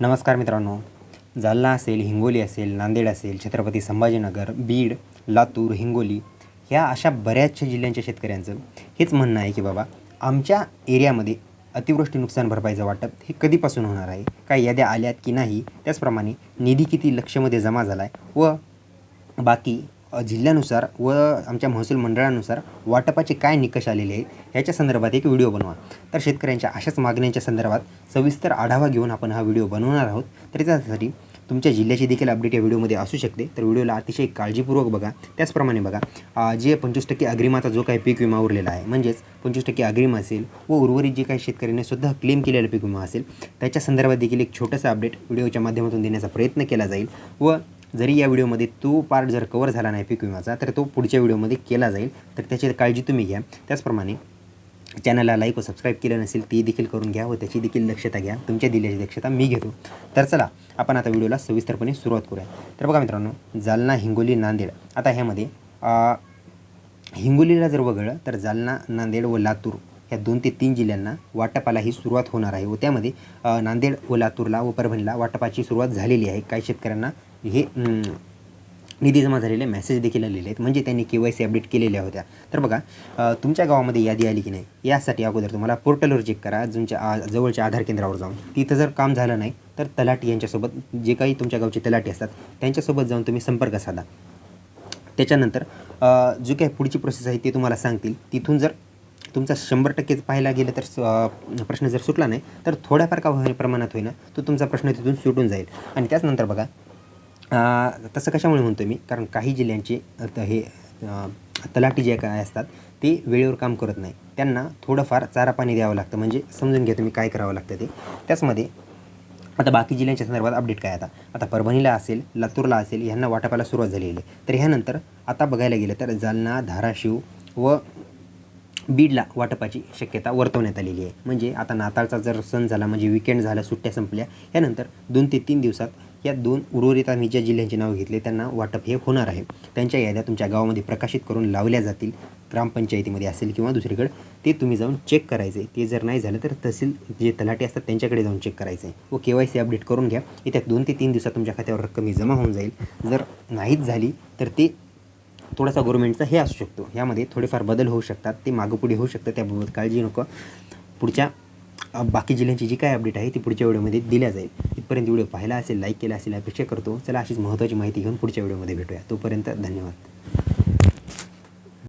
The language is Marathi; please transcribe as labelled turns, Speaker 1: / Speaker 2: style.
Speaker 1: नमस्कार मित्रांनो. जालना असेल हिंगोली असेल नांदेड असेल छत्रपती संभाजीनगर बीड लातूर हिंगोली ह्या अशा बऱ्याचशा जिल्ह्यांच्या शेतकऱ्यांचं हेच म्हणणं आहे की बाबा आमच्या एरियामध्ये अतिवृष्टी नुकसान भरपाईचं वाटप हे कधीपासून होणार आहे? काय याद्या आल्यात की नाही? त्याचप्रमाणे निधी किती लक्षमध्ये जमा झाला आहे व बाकी जिल्ह्यानुसार व आमच्या महसूल मंडळानुसार वाटपाचे काय निकष आलेले आहेत ह्याच्या संदर्भात एक व्हिडिओ बनवा. तर शेतकऱ्यांच्या अशाच मागण्यांच्या संदर्भात सविस्तर आढावा घेऊन आपण हा व्हिडिओ बनवणार आहोत. तर त्यासाठी तुमच्या जिल्ह्याची देखील अपडेट या व्हिडिओमध्ये असू शकते. तर व्हिडिओला अतिशय काळजीपूर्वक बघा. त्याचप्रमाणे बघा जे पंचवीस टक्के अग्रिमाचा जो काही पीक विमा उरलेला आहे म्हणजेच पंचवीस टक्के अग्रिम असेल व उर्वरित जे काही शेतकऱ्यांनी सुद्धा क्लेम केलेला पीक विमा असेल त्याच्या संदर्भात देखील एक छोटंसं अपडेट व्हिडिओच्या माध्यमातून देण्याचा प्रयत्न केला जाईल व जरी या व्हिडिओमध्ये तो पार्ट जर कवर झाला नाही पीक विमाचा तर तो पुढच्या व्हिडिओमध्ये केला जाईल. तर त्याची काळजी तुम्ही घ्या. त्याचप्रमाणे चॅनलला लाईक व सबस्क्राईब केलं नसेल ती देखील करून घ्या व त्याची देखील दक्षता घ्या. तुमच्या दिल्याची दक्षता मी घेतो. तर चला आपण आता व्हिडिओला सविस्तरपणे सुरुवात करूया. तर बघा मित्रांनो जालना हिंगोली नांदेड. आता ह्यामध्ये हिंगोलीला जर वगळलं तर जालना नांदेड व लातूर ह्या दोन ते तीन जिल्ह्यांना वाटपाला ही सुरुवात होणार आहे व त्यामध्ये नांदेड व लातूरला व परभणीला वाटपाची सुरुवात झालेली आहे. काही शेतकऱ्यांना हे निधी जमा झालेले मेसेज देखील आलेले आहेत. म्हणजे त्यांनी के वाय सी अपडेट केलेल्या होत्या. तर बघा तुमच्या गावामध्ये यादी आली की नाही यासाठी अगोदर तुम्हाला पोर्टलवर चेक करा. तुमच्या जवळच्या आधार केंद्रावर जाऊन. तिथं जर काम झालं नाही तर तलाठी यांच्यासोबत जे काही तुमच्या गावचे तलाठी असतात त्यांच्यासोबत जाऊन तुम्ही संपर्क साधा. त्याच्यानंतर जी जो काही पुढची प्रोसेस आहे ते तुम्हाला सांगतील. तिथून जर तुमचा शंभर टक्केच पाहायला गेलं तर प्रश्न जर सुटला नाही तर थोड्याफार का प्रमाणात होईना तो तुमचा प्रश्न तिथून सुटून जाईल. आणि त्याचनंतर बघा तसं कशामुळे म्हणतो मी? कारण काही जिल्ह्यांचे हे तलाठी जे काय असतात ते वेळेवर काम करत नाही. त्यांना थोडंफार चारा पाणी द्यावं लागतं. म्हणजे समजून घ्या तुम्ही काय करावं लागतं ते. त्याचमध्ये आता बाकी जिल्ह्यांच्या संदर्भात अपडेट काय आता? आता परभणीला असेल लातूरला असेल ह्यांना वाटपाला सुरुवात झालेली आहे. तर ह्यानंतर आता बघायला गेलं तर जालना धाराशिव व बीडला वाटपाची शक्यता वर्तवण्यात आलेली आहे. म्हणजे आता नाताळचा जर सण झाला म्हणजे विकेंड झाला सुट्ट्या संपल्या यानंतर दोन ते तीन दिवसात या दोन उर्वरित आम्ही ज्या जिल्ह्यांचे नाव घेतले त्यांना वाटप हे होणार आहे. त्यांच्या याद्या तुमच्या गावामध्ये प्रकाशित करून लावल्या जातील. ग्रामपंचायतीमध्ये असेल किंवा दुसरीकडे ते तुम्ही जाऊन चेक करायचे. ते जर नाही झालं तर तहसील जे तलाठी असतात त्यांच्याकडे जाऊन चेक करायचं. आहे व के वाय सी अपडेट करून घ्या. येत्या दोन ते तीन दिवसात तुमच्या खात्यावर रक्कम ही जमा होऊन जाईल. जर नाहीच झाली तर ते थोडासा गव्हर्नमेंटचा हे असू शकतो. यामध्ये थोडेफार बदल होऊ शकतात ते मागपुढे होऊ शकतं त्याबाबत काळजी नको. पुढच्या बाकी जिल्ह्यांची जी काय अपडेट आहे ती पुढच्या व्हिडिओमध्ये दिल्या जाईल. इथपर्यंत व्हिडिओ पाहिला असेल लाईक केला असेल अपेक्षा करतो. चला अशीच महत्त्वाची माहिती घेऊन पुढच्या व्हिडिओमध्ये भेटूया. तोपर्यंत धन्यवाद.